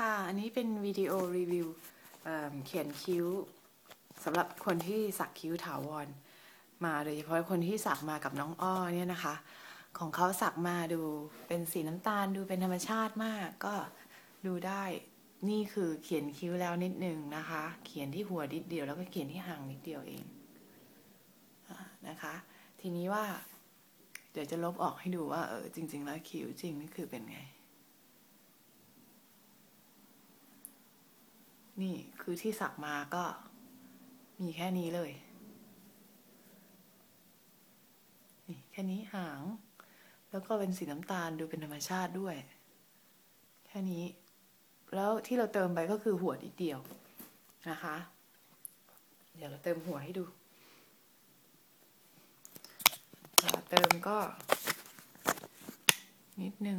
ค่ะ อันนี้เป็นวิดีโอรีวิวเเขียนคิ้วสำหรับคนที่สักคิ้วถาวร มาโดยเฉพาะคนที่สักมากับน้องอ้อเนี่ยนะคะ ของเขาสักมาดูเป็นสีน้ำตาลดูเป็นธรรมชาติมากก็ดูได้นี่คือเขียนคิ้วแล้วนิดนึงนะคะ เขียนที่หัวนิดเดียวแล้วก็เขียนที่หางนิดเดียวเองอนะคะ ทีนี้ว่า เดี๋ยวจะลบออกให้ดูว่าเออจริง ๆ แล้วคิ้วจริงนี่คือเป็นไง นี่คือที่สักมาก็มีแค่นี้เลย นี่แค่นี้หาง แล้วก็เป็นสีน้ำตาลดูเป็นธรรมชาติด้วย แค่นี้ แล้วที่เราเติมไปก็คือหัวนิดเดียวนะคะ เดี๋ยวเราเติมหัวให้ดูเติมก็ นิดนึง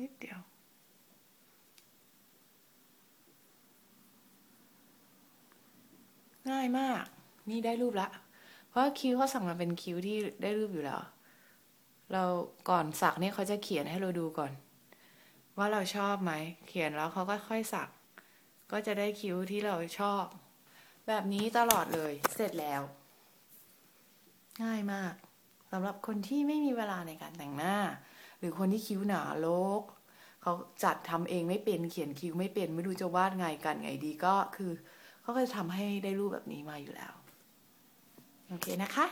นิดเดียว ง่ายมาก นี่ได้รูปละ เพราะคิ้วเขาสั่งมาเป็นคิ้วที่ได้รูปอยู่แล้ว เราก่อนสักเนี่ยเขาจะเขียนให้เราดูก่อน ว่าเราชอบไหม เขียนแล้วเขาก็ค่อยสัก ก็จะได้คิ้วที่เราชอบ แบบนี้ตลอดเลย เสร็จแล้ว ง่ายมากสำหรับคนที่ไม่มีเวลาในการแต่งหน้า รือคนที่คิ้วหนาโลกเขาจัดทำเองไม่เป็นเขียนคิ้วไม่เป็น ไม่รู้จะวาดไงกันไงดีก็คือเขาก็จะทำให้ได้รูปแบบนี้มาอยู่แล้ว โอเคนะคะ